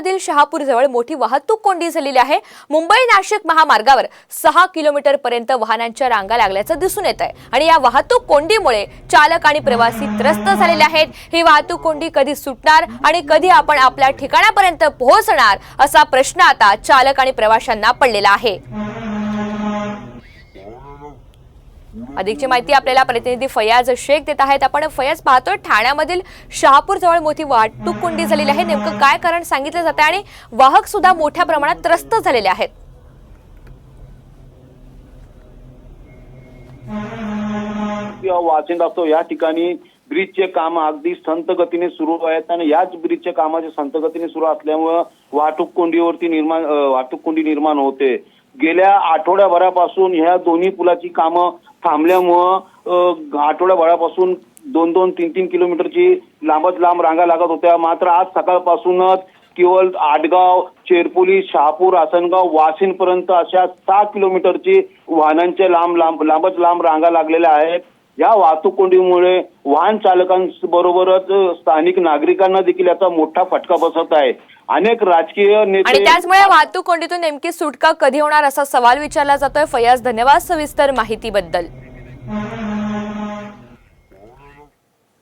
ठाण्यामधील शहापूर जवळ मोठी वाहतूक कोंडी झालेली आहे. मुंबई नाशिक महामार्गावर सहा किलोमीटर पर्यंत वाहनांच्या रांगा लागल्याचं दिसून येत आहे आणि या वाहतूक कोंडीमुळे चालक आणि प्रवासी त्रस्त झालेले आहेत. ही वाहतूक कोंडी कधी सुटणार आणि कधी आपण आपल्या ठिकाणापर्यंत पोहोचणार असा प्रश्न आता चालक आणि प्रवाशांना पडलेला आहे. अधिकची माहिती आपल्याला प्रतिनिधी फयाज शेख देत आहेत. आपण फयाज पाहतोय ठाण्यामधील शहापूर जवळ मोठी वाहतूक कोंडी झालेली आहे. नेमकं काय कारण सांगितलं जात आहे आणि वाहक सुद्धा मोठ्या प्रमाणात त्रस्त झालेले आहेत? किंवा वाचन असतो या ठिकाणी ब्रिजचे काम अगदी संत गतीने सुरू आहेत आणि याच ब्रिजच्या कामाचे संत गतीने सुरू असल्यामुळं वाहतूक कोंडीवरती निर्माण वाहतूक कोंडी निर्माण होते. गेल्या आठवड्याभरापासून ह्या दोन्ही पुलाची कामं थांबल्यामुळं आठवड्याभरापासून दोन दोन तीन तीन किलोमीटरची लांबच लांब रांगा लागत होत्या. मात्र आज सकाळपासूनच केवळ आडगाव चेरपोली शहापूर आसनगाव वाशिंद पर्यंत अशा सहा किलोमीटरची वाहनांच्या लांब लांब लांबच लांब रांगा लागलेल्या आहेत. या वाहतूक कोंडीमुळे वाहन चालकांबरोबरच स्थानिक नागरिकांना देखील याचा मोठा फटका बसत आहे. अनेक राजकीय आणि त्याचमुळे वाहतूक कोंडीतून नेमकी सुटका कधी होणार असा सवाल विचारला जातोय. फयाज धन्यवाद सविस्तर माहितीबद्दल.